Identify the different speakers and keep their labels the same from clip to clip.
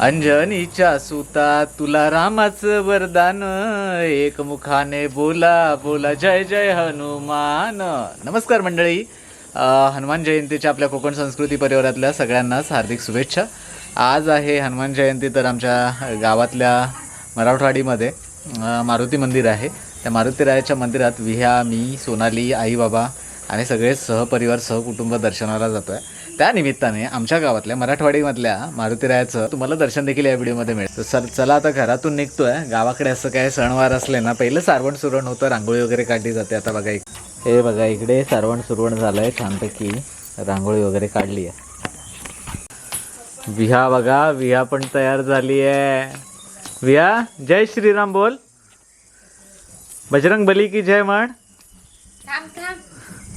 Speaker 1: अंजनीच्या सुता तुला रामाचं वरदान. एक मुखाने बोला बोला जय जय हनुमान. नमस्कार मंडळी. हनुमान जयंतीच्या आपल्या कोकण संस्कृती परिवारातल्या सगळ्यांनाच हार्दिक शुभेच्छा. आज आहे हनुमान जयंती तर आमच्या गावातल्या मराठवाडीमध्ये. मारुती मंदिर आहे. त्या मारुतीरायाच्या मंदिरात विह्या मी सोनाली आई बाबा आणि सगळे सहपरिवार सहकुटुंब दर्शनाला जातो आहे त्या निमित्ताने आमच्या गावातल्या मराठवाडीमधल्या मारुतीरायाचं तुम्हाला दर्शन देखील या व्हिडिओमध्ये मिळेल. तर सर चला आता घरातून निघतोय. गावाकडे असं काय सणवार असले ना पहिलं सारवण सुरवण होतं रांगोळी वगैरे काढली जाते. आता बघा हे बघा इकडे सारवण सुरवण झालंय छानपैकी रांगोळी वगैरे काढली आहे. विहा बघा विहा पण तयार झाली आहे. विहा जय श्रीराम बोल. बजरंग बली की जय म्हण.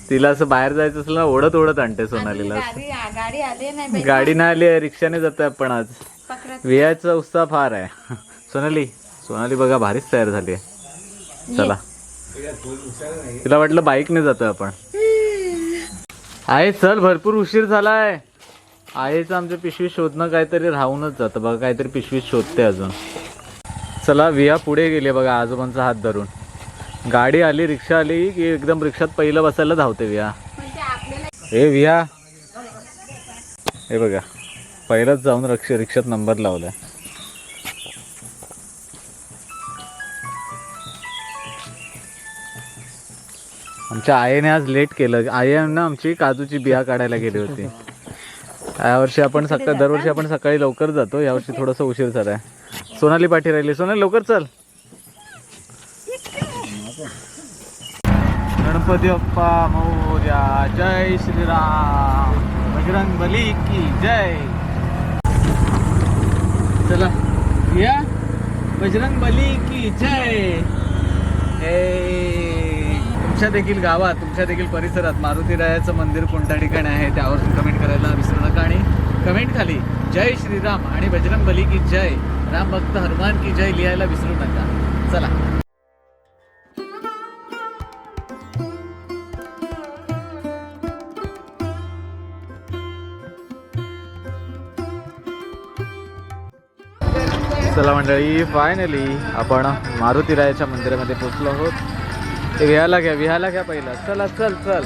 Speaker 1: तिला असं बाहेर जायचं असलं ना ओढत ओढत आणते सोनालीला
Speaker 2: गाडी गाडी आली नाही बाई.
Speaker 1: गाडी नाही आली आहे रिक्षाने जातोय आपण आज. वियाचा उत्साह फार आहे. सोनाली सोनाली बघा भारीच तयार झाली आहे. चला. तिला वाटलं बाईकने जातोय आपण. आहे चल भरपूर उशीर झालाय. आईचं आमच्या पिशवीत शोधणं काहीतरी राहूनच जातं. बघा काहीतरी पिशवीत शोधते अजून. चला विया पुढे गेली बघा आजोबांचा हात धरून. गाडी आली रिक्षा आली की एकदम रिक्षात पहिलं बसायला धावते विया. हे विया. हे बघा पहिलंच जाऊन रिक्षा रिक्षात नंबर लावलाय. आमच्या आईने आज लेट केलं. आई ना आमची काजूची बिया काढायला गेली होती. यावर्षी आपण सकाळ दरवर्षी आपण सकाळी लवकर जातो. यावर्षी थोडंसं उशीर झालाय. सोनाली पाठी राहिली. सोनाली लवकर चल. गणपती बाप्पा मोर्या जय श्रीराम. बजरंग बली की जय. चला या. बजरंग बली की जय. हे. तुमच्या देखील गावात तुमच्या देखील परिसरात मारुतीरायाचं मंदिर कोणत्या ठिकाणी आहे त्यावर कमेंट करायला विसरू नका आणि कमेंट खाली जय श्रीराम आणि बजरंग बली की जय. राम भक्त हनुमान की जय लिहायला विसरू नका. चला. चला मंडळी फायनली आपण मारुतीरायाच्या मंदिरामध्ये पोचलो आहोत. ते विहायला घ्या विहायला घ्या पहिला. चला चल चल.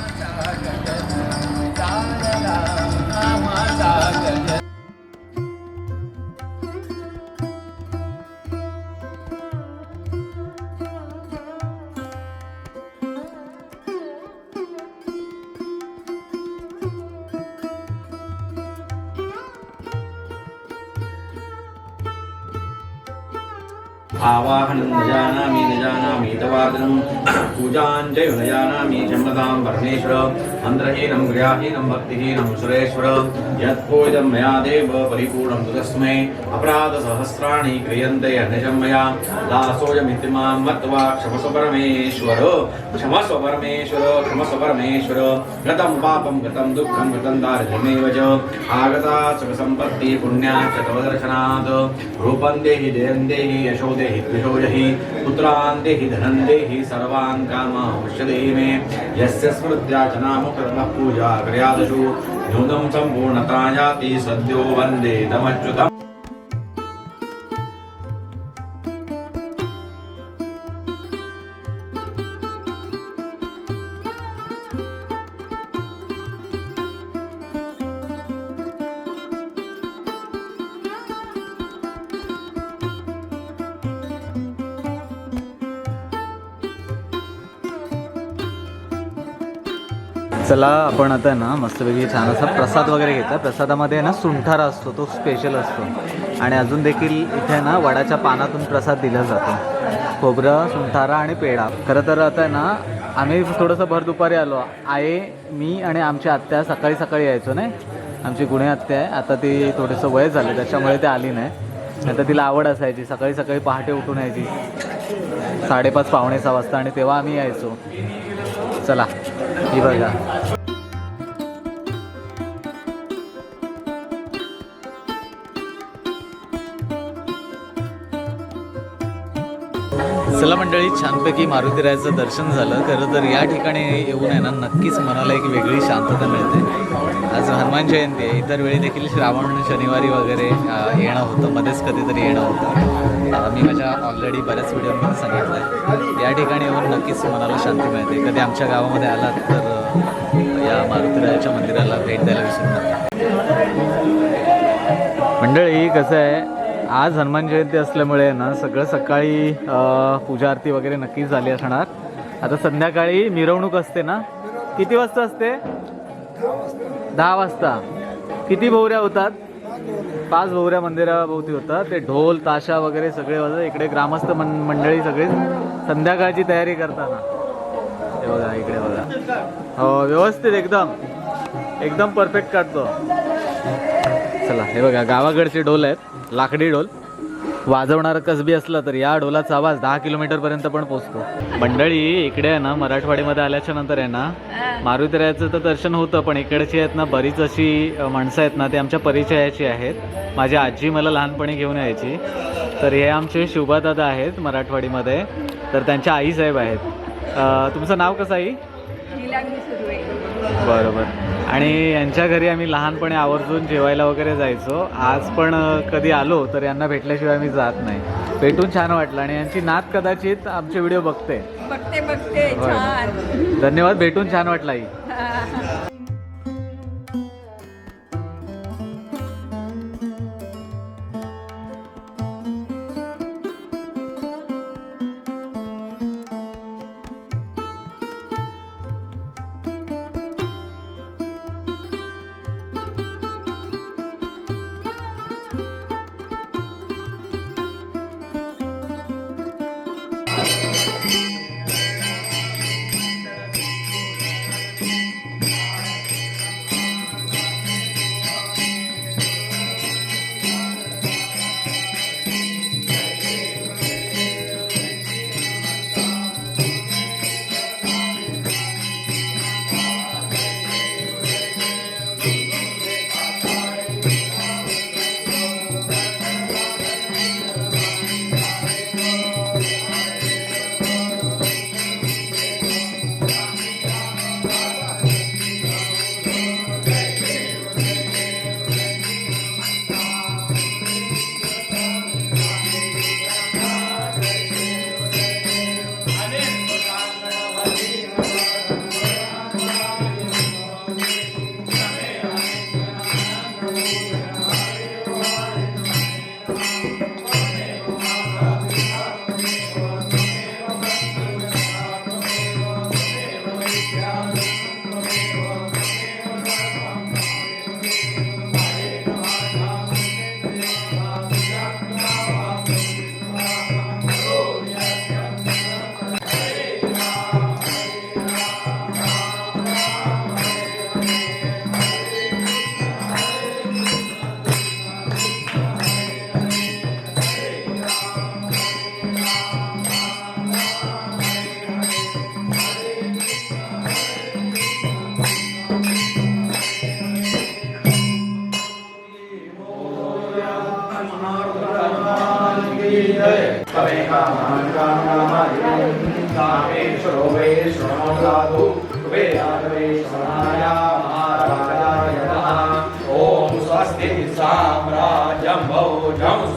Speaker 3: आवाहनं न जानामि न जानामि तवादनं पूजां न जानामि क्षम्यतां परमेश्वर। मन्त्रहीनं क्रियाहीनं भक्तिहीनं सुरेश्वर। यत्पूजितं मया देव परिपूर्णं तु तस्मै अपराधसहस्राणि क्रियन्ते अनिजं मया। दासोऽयमिति मां मत्वा क्षमस्व परमेश्वर। क्षमस्व परमेश्वर क्षमस्व परमेश्वर। गतं पापं गतं दुःखं गतं दारिद्र्यमेव च। आगता सुखसम्पत्ति पुण्या तव दर्शनात्। रूपं देहि जयं देहि यशो देहि। द्विषो हो हि पुत्रान् देहि धनं देहि सर्वान् कामावश्य मे। यस्य स्मृत्या च नाम कर्मः पूजा कर्यादशु न्यूनं सम्पूर्णता याति सद्यो वन्दे तमच्युतम्।
Speaker 1: चला आपण आता ना मस्तपैकी छान असा प्रसाद वगैरे घेतला. प्रसादामध्ये ना सुंठारा असतो तो स्पेशल असतो. आणि अजून देखील इथे ना वडाच्या पानातून प्रसाद दिला जातो. खोबरं सुंठारा आणि पेढा. खरं तर आता ना आम्ही थोडंसं भर दुपारी आलो. आहे मी आणि आमची आत्या सकाळी सकाळी यायचो नाही? आमची गुन्हे आत्या आहे. आता ती थोडंसं वय झालं त्याच्यामुळे ती आली नाही. आता तिला आवड असायची. सकाळी सकाळी पहाटे उठून यायची. साडेपाच पावणे सहा वाजता आणि तेव्हा आम्ही यायचो. चला. ही चला मंडळी छानपैकी मारुतीरायाचं दर्शन झालं. खरं तर या ठिकाणी येऊन आहे ना नक्कीच मनाला एक वेगळी शांतता मिळते. आज हनुमान जयंती आहे. इतर वेळी देखील श्रावण शनिवारी वगैरे येणं होतं. मध्येच कधीतरी येणं होतं. मी माझ्या ऑलरेडी बऱ्याच व्हिडिओमध्ये सांगितलं आहे या ठिकाणी येऊन नक्कीच मनाला शांती मिळते. कधी आमच्या गावामध्ये आलात तर या मारुतीरायाच्या मंदिराला भेट द्यायला विसरू नका. मंडळी कसं आहे? आज हनुमान जयंती असल्यामुळे ना सगळं सकाळी पूजा आरती वगैरे नक्कीच झाली असणार. आता संध्याकाळी मिरवणूक असते ना? किती वाजता असते? दहा वाजता. किती भोवऱ्या होतात? पाच भोवऱ्या मंदिराभोवती होतात. ते ढोल ताशा वगैरे सगळे वाजत इकडे ग्रामस्थ मन मंडळी सगळे संध्याकाळची तयारी करताना. हे बघा इकडे बघा. हो व्यवस्थित एकदम. एकदम परफेक्ट काढतो. चला हे बघा गावाकडचे ढोल आहेत लाकडी ढोल. वाजवणारं कसबी असलं तर या ढोलाचा आवाज दहा किलोमीटरपर्यंत पण पोचतो. मंडळी इकडे आहे ना मराठवाडीमध्ये आल्याच्यानंतर आहे ना मारुतीरायाचं तर दर्शन होतं पण इकडची आहेत ना बरीच अशी माणसं आहेत ना ते आमच्या परिचयाची आहेत. माझी आजी मला लहानपणी घेऊन यायची. तर हे आमचे शिवबादादा आहेत मराठवाडीमध्ये. तर त्यांच्या आईसाहेब आहेत. तुमचं नाव कसं आई? बरोबर. आणि यांच्या घरी आम्ही लहानपणी आवर्जून जेवायला वगैरे जायचो. आज पण कधी आलो तर यांना भेटल्याशिवाय मी जात नाही. भेटून छान वाटलं आणि यांची नात कदाचित आमचे व्हिडिओ बघते.
Speaker 2: बघते बघते
Speaker 1: धन्यवाद भेटून छान वाटलं आई
Speaker 3: ओम स्वस्ति साम्राज्यं भोजं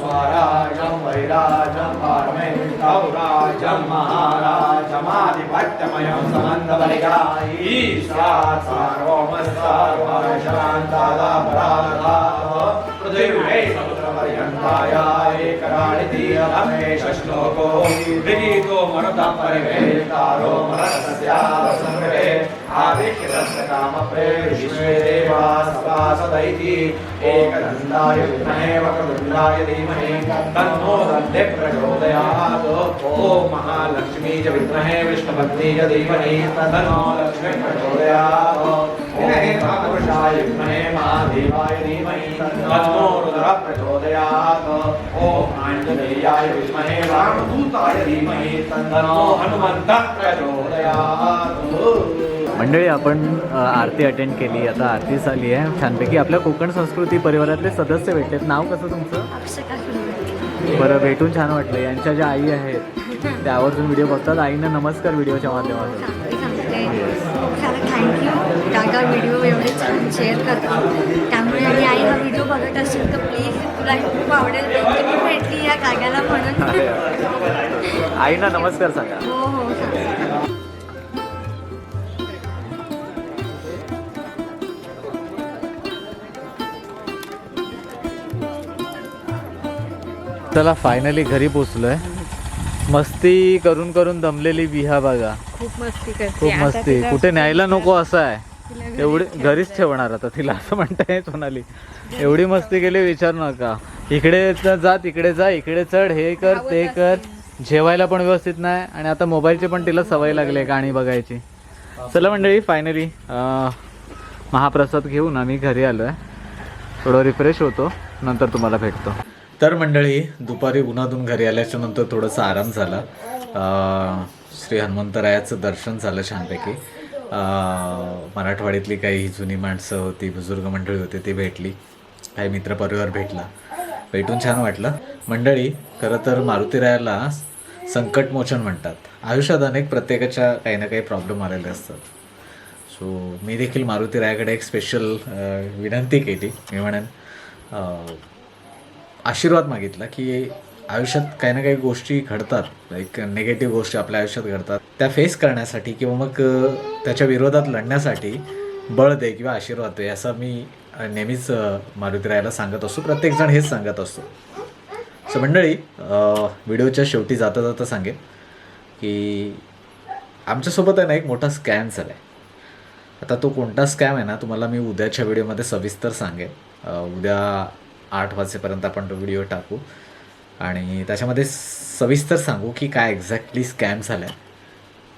Speaker 3: स्वराजं वैराजं पारमेष्टौराजं महाराजमाधिपत्यमयं समन्तवलिका श्लोको विनीतो मरुतः परिवेष्टारो मरतस्यावसङ्ग्रहे आदित्यस्य कामप्रे विश्वे देवा सभासदैति एकदन्ताय विद्महे वक्रतुण्डाय धीमहि। तन्नो दन्ते प्रचोदयात्। ॐ महालक्ष्मी च विद्महे विष्णुपत्नी च धीमहि। तन्नो लक्ष्मी प्रचोदयात्। ॐ महापुरुषाय विद्महे महादेवाय धीमहि तन्नो रुद्रः प्रचोदयात् ॐ आञ्जनेयाय विद्महे रामदूताय धीमहि तन्नो हनुमन्तः प्रचोदयात्
Speaker 1: मंडळी आपण आरती अटेंड केली. आता आरती झाली आहे. छानपैकी आपल्या कोकण संस्कृती परिवारातले सदस्य भेटलेत. नाव कसं तुमचं? बरं भेटून छान वाटलं. यांच्या ज्या आई आहेत ते आवर्जून व्हिडिओ बघतात. आईनं नमस्कार व्हिडिओच्या माध्यमातून.
Speaker 4: काका व्हिडिओ एवढे छान शेअर करतो त्यामुळे आणि आई हा व्हिडिओ बघत असेल तर प्लीज तुला खूप आवडेल. मी भेटली या काकाला म्हणून.
Speaker 1: आईना नमस्कार सांगा.
Speaker 4: हो हो
Speaker 1: चला फायनली घरी पोचलोय. मस्ती करून करून दमलेली बिहा बघा.
Speaker 2: खूप मस्ती करते.
Speaker 1: खूप मस्ती. कुठे न्यायला नको असं आहे. एवढी. घरीच ठेवणार आता तिला असं म्हणताय सोनाली. एवढी मस्ती केली विचारू नका. इकडे ज- तिकडे जा इकडे चढ हे कर ते कर. जेवायला पण व्यवस्थित नाही आणि आता मोबाईलची पण तिला सवय लागली आहे गाणी बघायची. चला मंडळी फायनली महाप्रसाद घेऊन आम्ही घरी आलो आहे थोडं रिफ्रेश होतो नंतर तुम्हाला भेटतो. तर मंडळी दुपारी उन्हातून घरी आल्याच्यानंतर थोडासा आराम झाला. अं, श्री हनुमंतरायाचं दर्शन झालं छानपैकी मराठवाड्यातली मराठवाडीतली काही जुनी माणसं होती बुजुर्ग मंडळी होते ती भेटली. काही मित्रपरिवार भेटला. भेटून छान वाटलं. मंडळी खरं तर मारुतीरायाला संकटमोचन म्हणतात. आयुष्यात अनेक प्रत्येकाच्या काही ना काही प्रॉब्लेम आलेले असतात. सो मी देखील मारुती रायाकडे एक स्पेशल विनंती केली. मी म्हणेन आशीर्वाद मागितला की आयुष्यात काही ना काही गोष्टी घडतात. एक निगेटिव्ह गोष्टी आपल्या आयुष्यात घडतात. त्या फेस करण्यासाठी किंवा मग त्याच्या विरोधात लढण्यासाठी बळ दे किंवा आशीर्वाद दे असं मी नेहमीच मारुतीरायाला मारुती सांगत असतो. प्रत्येकजण हेच सांगत असतो. सो मंडळी व्हिडिओच्या शेवटी जाता जाता सांगेन की आमच्यासोबत आहे ना एक मोठा स्कॅम झाला आहे आता तो कोणता स्कॅम आहे ना तुम्हाला मी उद्याच्या व्हिडिओमध्ये सविस्तर सांगेन. उद्या आठ वाजेपर्यंत आपण तो व्हिडिओ टाकू. आणि त्याच्यामध्ये सविस्तर सांगू की काय एक्झॅक्टली स्कॅम झाला आहे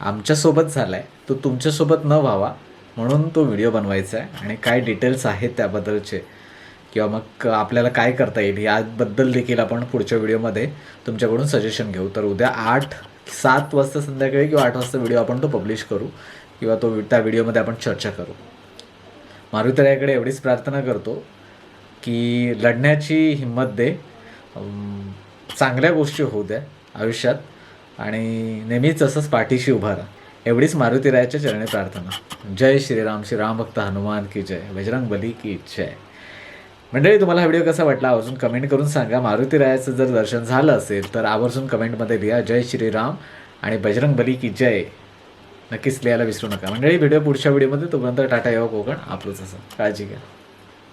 Speaker 1: आमच्यासोबत झाला आहे तो तुमच्यासोबत न व्हावा म्हणून तो व्हिडिओ बनवायचा आहे आणि काय डिटेल्स आहेत त्याबद्दलचे. किंवा मग आपल्याला काय करता येईल याबद्दल देखील आपण पुढच्या व्हिडिओमध्ये तुमच्याकडून सजेशन घेऊ. तर उद्या आठ सात वाजता संध्याकाळी किंवा आठ वाजता व्हिडिओ आपण तो पब्लिश करू. किंवा तो त्या व्हिडिओमध्ये आपण चर्चा करू. मारुतरायाकडे एवढीच प्रार्थना करतो की लढण्याची हिंमत दे. चांगल्या गोष्टी होऊ द्या आयुष्यात आणि नेहमीच असंच पाठीशी उभा राहा. एवढीच मारुती रायाच्या चरणी प्रार्थना. जय श्रीराम श्रीराम भक्त हनुमान की जय बजरंग बली की जय. मंडळी तुम्हाला व्हिडिओ कसा वाटला आवर्जून कमेंट करून सांगा. मारुती रायाचं जर दर्शन झालं असेल तर आवर्जून कमेंटमध्ये लिहा जय श्रीराम आणि बजरंग बली की जय. नक्कीच लिहायला विसरू नका. मंडळी व्हिडिओ पुढच्या व्हिडिओमध्ये तोपर्यंत टाटा येवा कोकण आपलंच असं. काळजी घ्या.